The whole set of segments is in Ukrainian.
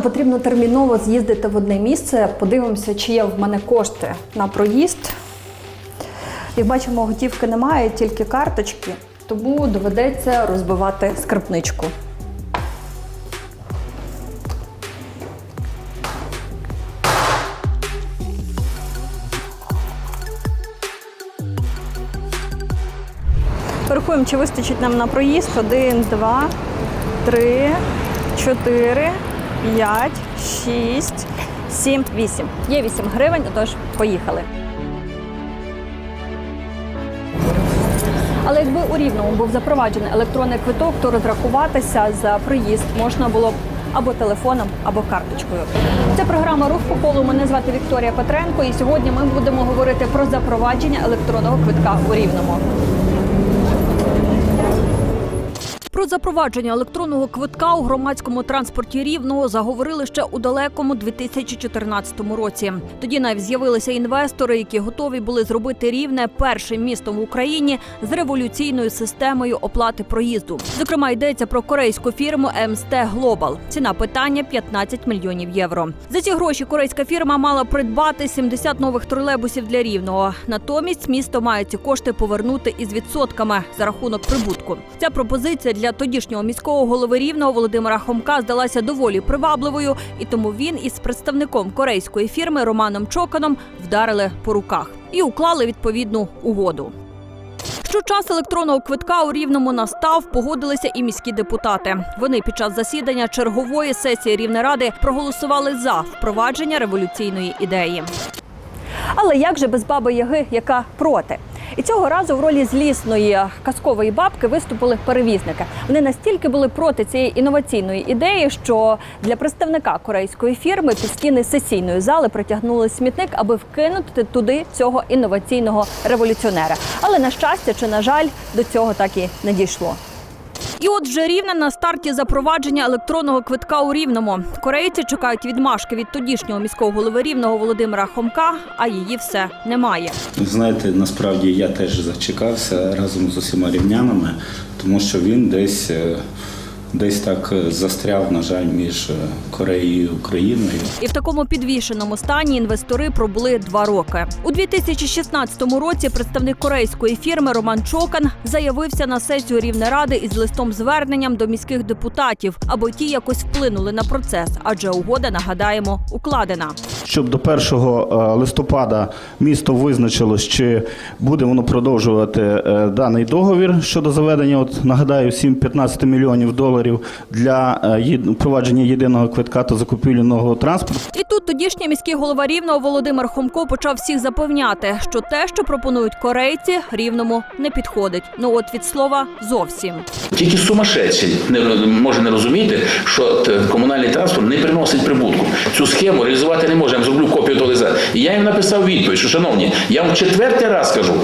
нам потрібно терміново з'їздити в одне місце. Подивимося, чи є в мене кошти на проїзд. Як бачимо, готівки немає, тільки карточки, тому доведеться розбивати скарбничку. Порахуємо, чи вистачить нам на проїзд. Один, два, три, чотири, п'ять, шість, сім, вісім. Є вісім гривень, тож поїхали. Але якби у Рівному був запроваджений електронний квиток, то розрахуватися за проїзд можна було б або телефоном, або карточкою. Це програма Рух по колу. Мене звати Вікторія Петренко, і сьогодні ми будемо говорити про запровадження електронного квитка у Рівному. Про запровадження електронного квитка у громадському транспорті рівного заговорили ще у далекому 2014 році. Тоді навіть з'явилися інвестори, які готові були зробити рівне першим містом в Україні з революційною системою оплати проїзду. Зокрема, йдеться про корейську фірму МСТ Глобал. Ціна питання 15 мільйонів євро. За ці гроші корейська фірма мала придбати 70 нових тролейбусів для рівного. Натомість місто має ці кошти повернути із відсотками за рахунок прибутку. Ця пропозиція для тодішнього міського голови рівного Володимира Хомка здалася доволі привабливою, і тому він із представником корейської фірми Романом Чоканом вдарили по руках і уклали відповідну угоду. Що час електронного квитка у рівному настав, погодилися і міські депутати. Вони під час засідання чергової сесії Рівнеради проголосували за впровадження революційної ідеї. Але як же без баби Яги, яка проти? І цього разу в ролі злісної казкової бабки виступили перевізники. Вони настільки були проти цієї інноваційної ідеї, що для представника корейської фірми під стіни сесійної зали притягнули смітник, аби вкинути туди цього інноваційного революціонера. Але на щастя чи на жаль, до цього так і не дійшло. І от вже рівне на старті запровадження електронного квитка у Рівному. Корейці чекають відмашки від тодішнього міського голови Рівного Володимира Хомка, а її все немає. Знаєте, насправді я теж зачекався разом з усіма рівнянами, тому що він десь, е, десь так е, застряв, на жаль, між е, Кореєю і Україною. І в такому підвішеному стані інвестори пробули два роки. У 2016 році представник корейської фірми Роман Чокан заявився на сесію Рівнеради із листом зверненням до міських депутатів, аби ті якось вплинули на процес, адже угода, нагадаємо, укладена. Щоб до 1 листопада місто визначилось, чи буде воно продовжувати е, даний договір щодо заведення, от нагадаю, 7-15 мільйонів доларів для е, впровадження єдиного квитка та закупівлі нового транспорту. І тут тодішній міський голова рівного Володимир Хомко почав всіх запевняти, що те, що пропонують корейці, рівному не підходить. Ну от від слова зовсім. Тільки сумасшедший не може не розуміти, що комунальний транспорт не приносить прибутку. Цю схему реалізувати не може. Зроблю копію того листа. І я їм написав відповідь, що шановні, я вам четвертий раз кажу.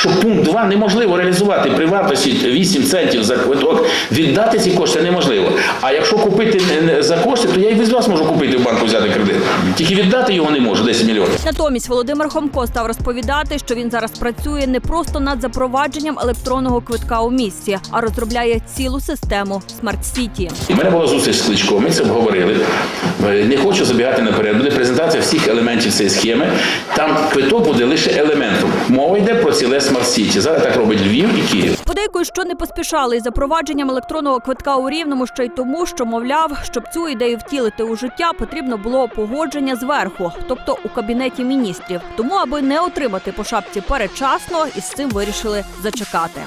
Що пункт 2 неможливо реалізувати при вартості 8 центів за квиток, віддати ці кошти неможливо. А якщо купити за кошти, то я і без вас можу купити в банку взяти кредит. Тільки віддати його не можу, 10 мільйонів. Натомість Володимир Хомко став розповідати, що він зараз працює не просто над запровадженням електронного квитка у місті, а розробляє цілу систему Смарт Сіті. У мене була зустріч з Кличком, ми це обговорили. Е, Не хочу забігати наперед. Буде презентація всіх елементів цієї схеми. Там квиток буде лише елементом. Мова йде про ціле смарт-сіті. Зараз так робить Львів і Київ. Подейкують, що не поспішали із запровадженням електронного квитка у рівному ще й тому, що мовляв, щоб цю ідею втілити у життя, потрібно було погодження зверху, тобто у кабінеті міністрів. Тому, аби не отримати по шапці передчасно, із цим вирішили зачекати.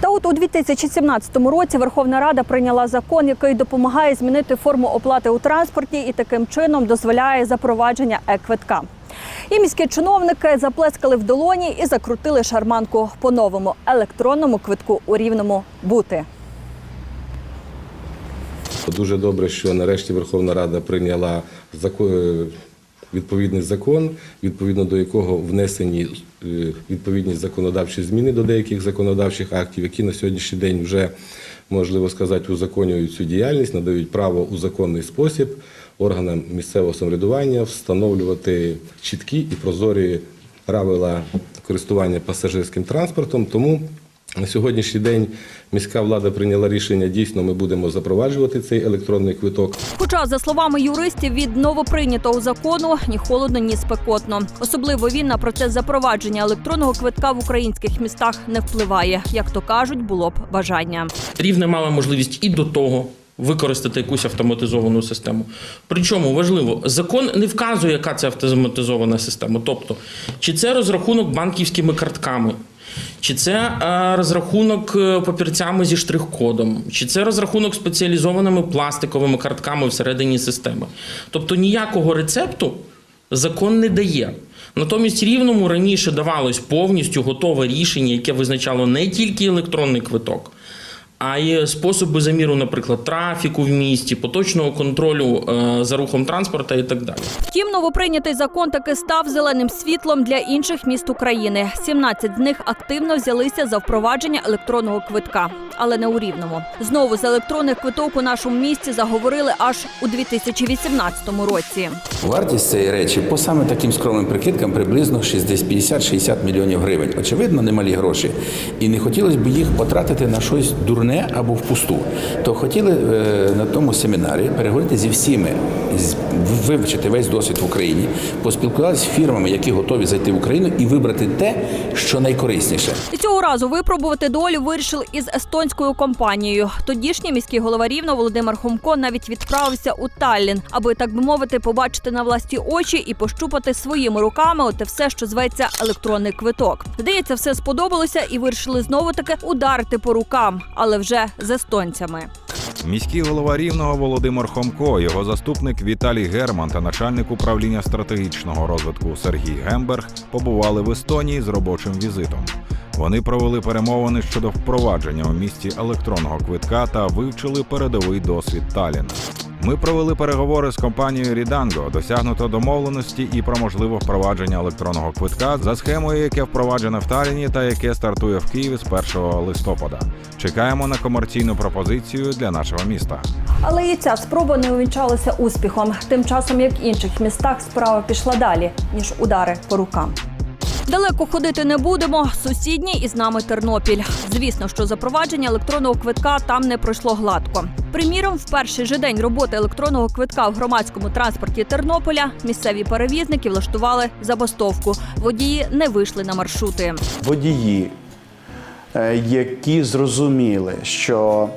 Та от у 2017 році Верховна Рада прийняла закон, який допомагає змінити форму оплати у транспорті і таким чином дозволяє запровадження е-квитка. І міські чиновники заплескали в долоні і закрутили шарманку по новому електронному квитку у рівному бути. Дуже добре, що нарешті Верховна Рада прийняла е, відповідний закон, відповідно до якого внесені е, відповідні законодавчі зміни до деяких законодавчих актів, які на сьогоднішній день вже можливо сказати узаконюють цю діяльність, надають право у законний спосіб органам місцевого самоврядування встановлювати чіткі і прозорі правила користування пасажирським транспортом. Тому На сьогоднішній день міська влада прийняла рішення. Дійсно, ми будемо запроваджувати цей електронний квиток. Хоча, за словами юристів, від новоприйнятого закону ні холодно, ні спекотно. Особливо він на процес запровадження електронного квитка в українських містах не впливає. Як то кажуть, було б бажання. Рівне мала можливість і до того використати якусь автоматизовану систему. Причому важливо, закон не вказує, яка це автоматизована система. Тобто, чи це розрахунок банківськими картками. Чи це е, розрахунок е, папірцями зі штрих-кодом, чи це розрахунок спеціалізованими пластиковими картками всередині системи. Тобто ніякого рецепту закон не дає. Натомість рівному раніше давалось повністю готове рішення, яке визначало не тільки електронний квиток, а й способи заміру, наприклад, трафіку в місті, поточного контролю е, за рухом транспорту і так далі. Втім, новоприйнятий закон таки став зеленим світлом для інших міст України. 17 з них активно взялися за впровадження електронного квитка, але не у рівному. Знову з електронних квиток у нашому місті заговорили аж у 2018 році. Вартість цієї речі по саме таким скромним прикидкам приблизно 50-60 мільйонів гривень. Очевидно, немалі гроші. І не хотілося б їх потратити на щось дурне або впусту. То хотіли е, на тому семінарі переговорити зі всіми, вивчити весь досвід в Україні, поспілкувалися з фірмами, які готові зайти в Україну, і вибрати те, що найкорисніше. І цього разу випробувати долю вирішили із естонською компанією. Тодішній міський голова Рівно Володимир Хомко навіть відправився у Таллін, аби так би мовити, побачити на власні очі і пощупати своїми руками оте все, що зветься електронний квиток. Здається, все сподобалося і вирішили знову таки ударити по рукам, але вже з естонцями. Міський голова Рівного Володимир Хомко, його заступник Віталій Герман та начальник управління стратегічного розвитку Сергій Гемберг побували в Естонії з робочим візитом. Вони провели перемовини щодо впровадження у місті електронного квитка та вивчили передовий досвід Таліна. Ми провели переговори з компанією Ріданго, досягнуто домовленості і про можливе впровадження електронного квитка за схемою, яке впроваджено в Таліні та яке стартує в Києві з 1 листопада. Чекаємо на комерційну пропозицію для нашого міста. Але і ця спроба не увінчалася успіхом. Тим часом, як в інших містах, справа пішла далі, ніж удари по рукам. Далеко ходити не будемо. Сусідній із нами Тернопіль. Звісно, що запровадження електронного квитка там не пройшло гладко. Приміром, в перший же день роботи електронного квитка в громадському транспорті Тернополя місцеві перевізники влаштували забастовку. Водії не вийшли на маршрути. водії, е, які зрозуміли, що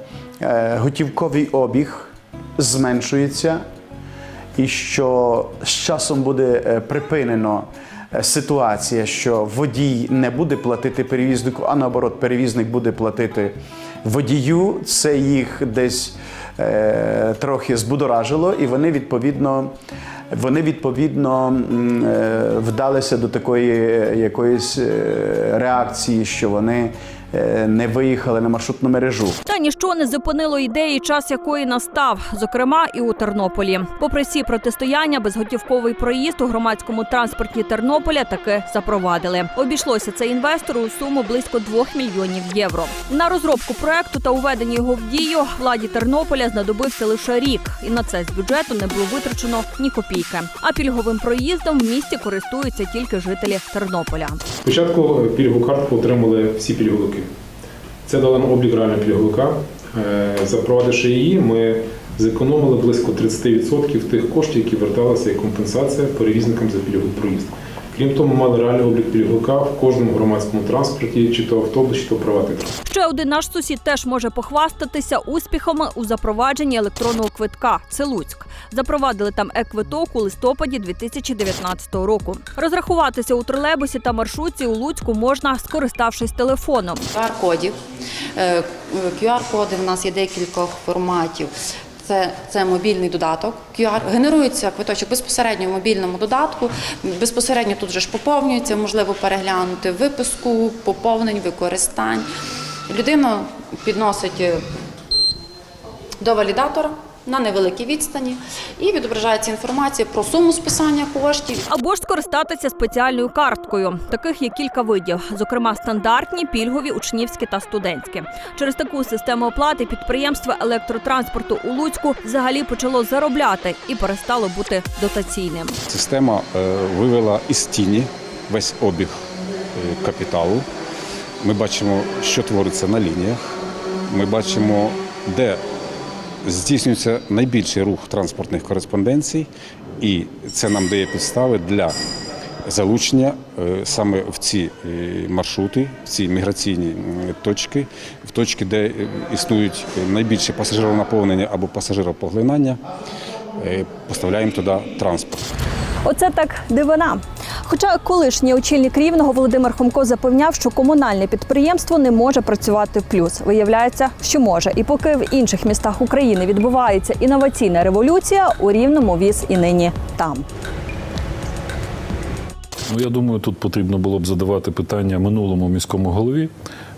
е, готівковий обіг зменшується, і що з часом буде е, припинено ситуація, що водій не буде платити перевізнику, а наоборот, перевізник буде платити водію. Це їх десь е, трохи збудоражило, і вони відповідно. Вони відповідно е, вдалися до такої е, якоїсь е, реакції, що вони е, не виїхали на маршрутну мережу. Та ніщо не зупинило ідеї, час якої настав, зокрема і у Тернополі. Попри всі протистояння, безготівковий проїзд у громадському транспорті Тернополя таки запровадили. Обійшлося це інвестору у суму близько 2 мільйонів євро. На розробку проекту та уведення його в дію владі Тернополя знадобився лише рік, і на це з бюджету не було витрачено ні копійки. А пільговим проїздом в місті користуються тільки жителі Тернополя. Спочатку пільгову картку отримали всі пільговики. Це дало нам облік реального пільговика. Е, Запровадивши її, ми зекономили близько 30% тих коштів, які верталися як компенсація перевізникам за пільговий проїзд. Крім того, ми мали реальний облік пільговика в кожному громадському транспорті, чи то автобус, чи то приватний транспорт. Ще один наш сусід теж може похвастатися успіхами у запровадженні електронного квитка. Це Луцьк. Запровадили там е-квиток у листопаді 2019 року. Розрахуватися у тролейбусі та маршрутці у Луцьку можна, скориставшись телефоном. QR-кодів. Е, QR-коди в нас є декількох форматів. Це, це мобільний додаток. QR генерується квиточок безпосередньо в мобільному додатку. Безпосередньо тут же ж поповнюється, можливо переглянути виписку, поповнень, використань. Людина підносить е, до валідатора на невеликій відстані і відображається інформація про суму списання коштів Або ж скористатися спеціальною карткою. Таких є кілька видів, зокрема стандартні, пільгові, учнівські та студентські. Через таку систему оплати підприємство електротранспорту у Луцьку взагалі почало заробляти і перестало бути дотаційним. Система е, вивела із тіні весь обіг е, капіталу Ми бачимо, що твориться на лініях. Ми бачимо, де здійснюється найбільший рух транспортних кореспонденцій, і це нам дає підстави для залучення е, саме в ці е, маршрути, в ці міграційні точки, в точки, де е, існують найбільше пасажиронаповнення або пасажиропоглинання, поставляємо туди транспорт. Оце так дивина. Хоча колишній очільник рівного Володимир Хомко запевняв, що комунальне підприємство не може працювати в плюс. Виявляється, що може. І поки в інших містах України відбувається інноваційна революція, у рівному віз і нині там. Ну, я думаю, тут потрібно було б задавати питання минулому міському голові,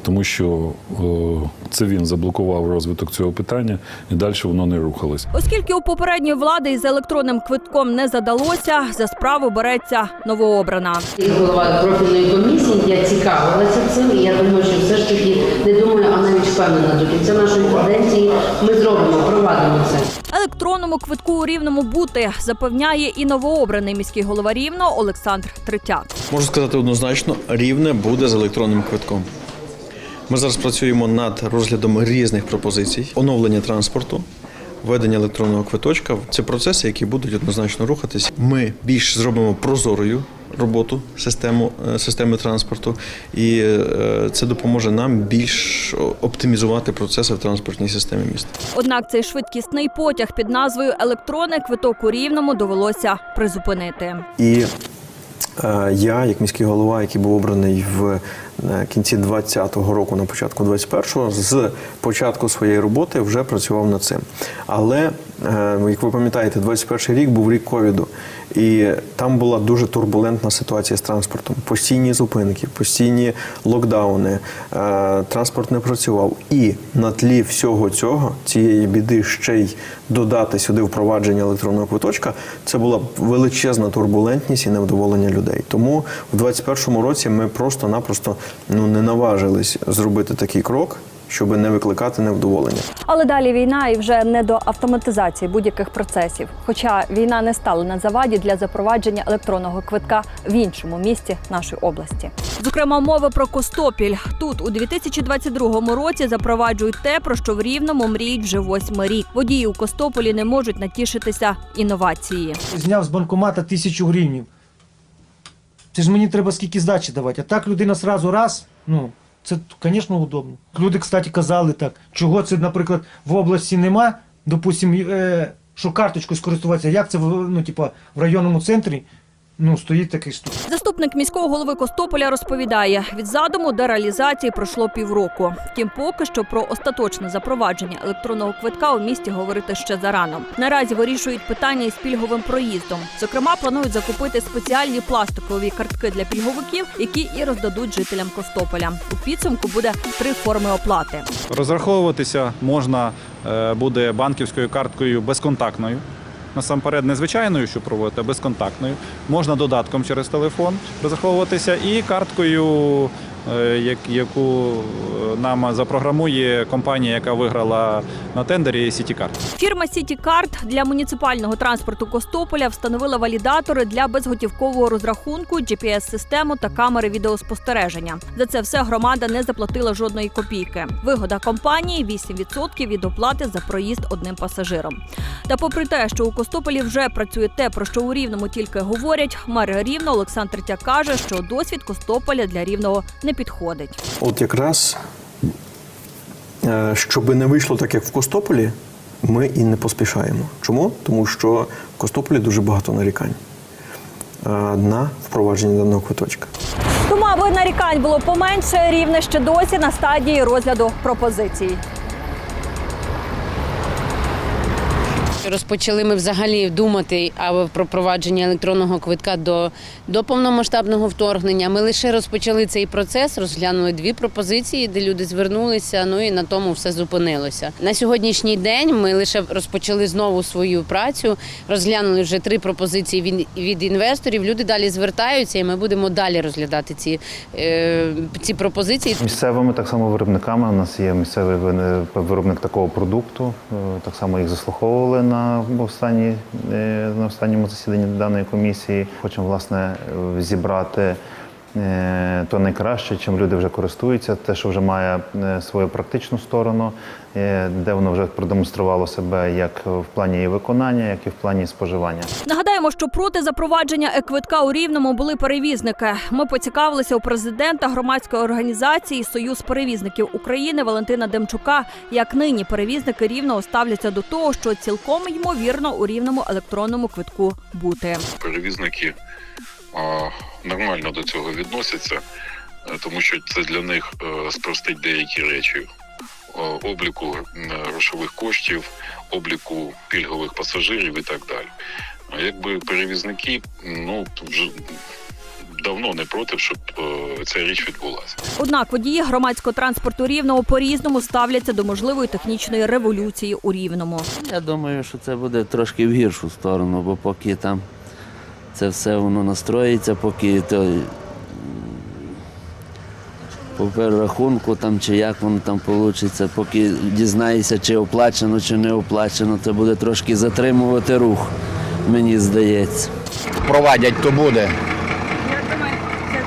тому що е, це він заблокував розвиток цього питання, і далі воно не рухалось. Оскільки у попередньої влади із електронним квитком не задалося, за справу береться новообрана. Голова профільної комісії, я цікавилася цим, і я думаю, що все ж таки не думаю, а навіть впевнена до кінця нашої каденції ми зробимо, провадимо це. Електронному квитку у рівному бути запевняє і новообраний міський голова рівного Олександр Третяк. Можу сказати однозначно, рівне буде з електронним квитком. Ми зараз працюємо над розглядом різних пропозицій, оновлення транспорту, введення електронного квиточка. Це процеси, які будуть однозначно рухатись. Ми більш зробимо прозорою роботу систему, е, системи транспорту, і е, це допоможе нам більш оптимізувати процеси в транспортній системі міста. Однак цей швидкісний потяг під назвою Електронний квиток у рівному довелося призупинити. І я, як міський голова, який був обраний в е, кінці 20-го року, на початку 21-го, з початку своєї роботи вже працював над цим. Але, е, як ви пам'ятаєте, 21-й рік був рік ковіду, і там була дуже турбулентна ситуація з транспортом. Постійні зупинки, постійні локдауни, е, транспорт не працював. І на тлі всього цього, цієї біди, ще й додати сюди впровадження електронного квиточка, це була величезна турбулентність і невдоволення людей. Тому в 21-му році ми просто-напросто ну не наважились зробити такий крок, щоб не викликати невдоволення. Але далі війна і вже не до автоматизації будь-яких процесів. Хоча війна не стала на заваді для запровадження електронного квитка в іншому місті нашої області. Зокрема, мова про Костопіль. Тут у 2022 році запроваджують те, про що в Рівному мріють вже восьмий рік. Водії у Костополі не можуть натішитися інновації. Зняв з банкомата тисячу гривнів. Це ж мені треба скільки здачі давати. А так людина сразу раз, ну, це, звісно, удобно. Люди, кстати, казали так, чого це, наприклад, в області нема, допустимо, е, що карточкою скористуватися, як це ну, типа, в районному центрі ну, стоїть такий стук. Заступник міського голови Костополя розповідає, від задуму до реалізації пройшло півроку. Втім, поки що про остаточне запровадження електронного квитка у місті говорити ще зарано. Наразі вирішують питання із пільговим проїздом. Зокрема, планують закупити спеціальні пластикові картки для пільговиків, які і роздадуть жителям Костополя. У підсумку буде три форми оплати. Розраховуватися можна е, буде банківською карткою безконтактною. Насамперед, не звичайною, що проводити, а безконтактною. Можна додатком через телефон розраховуватися і карткою, яку е, нам запрограмує компанія, яка виграла на тендері Сітікарт. Фірма «Сітікарт» для муніципального транспорту Костополя встановила валідатори для безготівкового розрахунку, GPS-систему та камери відеоспостереження. За це все громада не заплатила жодної копійки. Вигода компанії 8% від оплати за проїзд одним пасажиром. Та попри те, що у Костополі вже працює те, про що у Рівному тільки говорять, мер Рівного Олександр Третяк каже, що досвід Костополя для Рівного не підходить. От якраз, е, щоб не вийшло так, як в Костополі, ми і не поспішаємо. Чому? Тому що в Костополі дуже багато нарікань е, на впровадження даного квиточка. Тому, аби нарікань було поменше, рівне ще досі на стадії розгляду пропозицій. Розпочали ми взагалі думати про провадження електронного квитка до, до повномасштабного вторгнення. Ми лише розпочали цей процес, розглянули дві пропозиції, де люди звернулися. Ну і на тому все зупинилося. На сьогоднішній день ми лише розпочали знову свою працю, розглянули вже три пропозиції від, від інвесторів. Люди далі звертаються, і ми будемо далі розглядати ці, е, ці пропозиції. Місцевими так само виробниками. У нас є місцевий виробник такого продукту. Е, Так само їх заслуховували на останні, е, на останньому засіданні даної комісії. Хочемо власне зібрати е, то найкраще, чим люди вже користуються, те, що вже має е, свою практичну сторону, де воно вже продемонструвало себе як в плані її виконання, як і в плані споживання. Нагадаємо, що проти запровадження еквитка у Рівному були перевізники. Ми поцікавилися у президента громадської організації Союз перевізників України Валентина Демчука, як нині перевізники рівного ставляться до того, що цілком ймовірно у рівному електронному квитку бути. перевізники а, нормально до цього відносяться, е, тому що це для них е, спростить деякі речі обліку грошових коштів, обліку пільгових пасажирів і так далі. А якби перевізники ну вже давно не проти, щоб е, ця річ відбулася. Однак водії громадського транспорту рівного по-різному ставляться до можливої технічної революції у рівному. Я думаю, що це буде трошки в гіршу сторону, бо поки там це все воно настроїться, поки то по перерахунку там чи як воно там вийде, поки дізнаєшся, чи оплачено, чи не оплачено, це буде трошки затримувати рух, мені здається. Провадять, то буде. Як думаєте,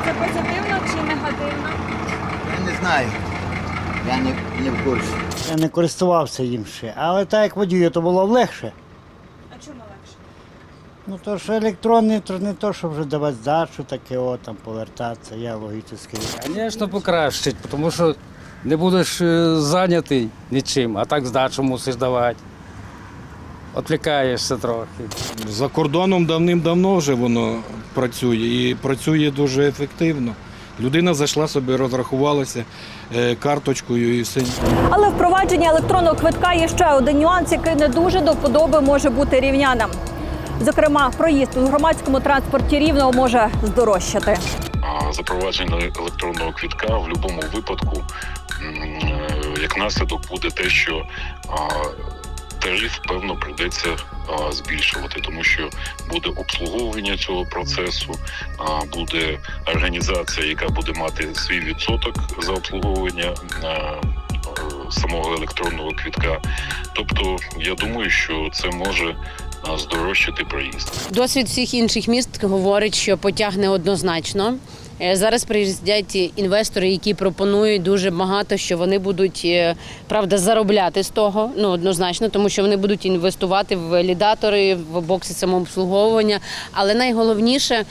це позитивно чи негативно? Я не знаю. Я не, не в курсі. Я не користувався їм ще, але так як водію, то було легше. Ну то що електронний, то не то, що вже давати здачу, таке о, там повертатися, я логічний. Звісно, покращить, тому що не будеш е, зайнятий нічим, а так здачу мусиш давати. Отвлікаєшся трохи. За кордоном давним-давно вже воно працює і працює дуже ефективно. Людина зайшла собі, розрахувалася е, карточкою і все. Але впровадження електронного квитка є ще один нюанс, який не дуже до вподоби може бути рівнянам. Зокрема, проїзд у громадському транспорті рівного може здорожчати. Запровадження електронного квітка в будь-якому випадку, е, як наслідок, буде те, що тариф певно прийдеться збільшувати, тому що буде обслуговування цього процесу, буде організація, яка буде мати свій відсоток за обслуговування. е, Самого електронного квітка, тобто я думаю, що це може здорожчати проїзд. Досвід всіх інших міст говорить, що потягне однозначно. Е, Зараз приїздять інвестори, які пропонують дуже багато, що вони будуть е, правда заробляти з того. Ну однозначно, тому що вони будуть інвестувати в валідатори, в бокси самообслуговування. Але найголовніше.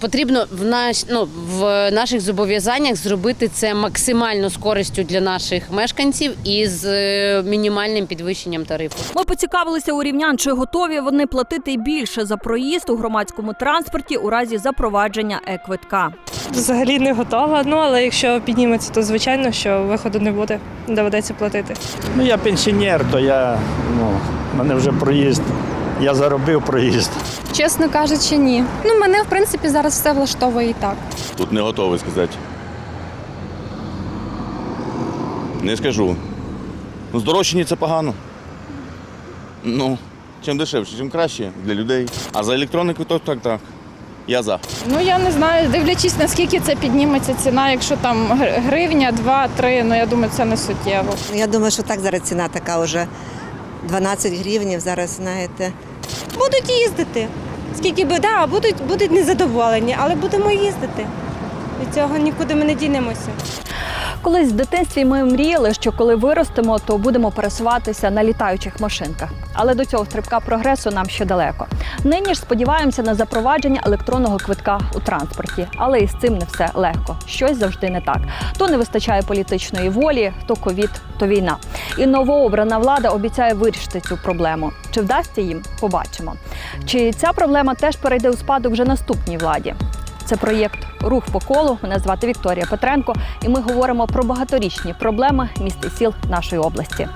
Потрібно в наш ну в наших зобов'язаннях зробити це максимально з користю для наших мешканців і з е, мінімальним підвищенням тарифу. Ми поцікавилися у рівнян, чи готові вони платити більше за проїзд у громадському транспорті у разі запровадження е-квитка. Взагалі не готова. Ну але якщо підніметься, то звичайно, що виходу не буде, доведеться платити. Ну, я пенсіонер, то я, ну, мене вже проїзд. Я заробив проїзд. Чесно кажучи, ні. Ну, мене, в принципі, зараз все влаштовує і так. Тут не готовий сказати. Не скажу. Ну, здорожчання це погано. Ну, чим дешевше, чим краще для людей. А за електронний квиток так, так. Я за. Ну я не знаю, дивлячись, наскільки це підніметься ціна, якщо там гривня, два-три, ну я думаю, це не суттєво. Я думаю, що так зараз ціна така вже 12 гривнів. Зараз знаєте. Будуть їздити. Скільки би да, будуть, будуть незадоволені, але будемо їздити. Від цього нікуди ми не дінемося. Колись в дитинстві ми мріяли, що коли виростемо, то будемо пересуватися на літаючих машинках. Але до цього стрибка прогресу нам ще далеко. Нині ж сподіваємося на запровадження електронного квитка у транспорті, але і з цим не все легко. Щось завжди не так. То не вистачає політичної волі, то ковід, то війна. І новообрана влада обіцяє вирішити цю проблему. Чи вдасться їм? Побачимо. Чи ця проблема теж перейде у спадок вже наступній владі? Це проєкт Рух по колу. Мене звати Вікторія Петренко, і ми говоримо про багаторічні проблеми міст і сіл нашої області.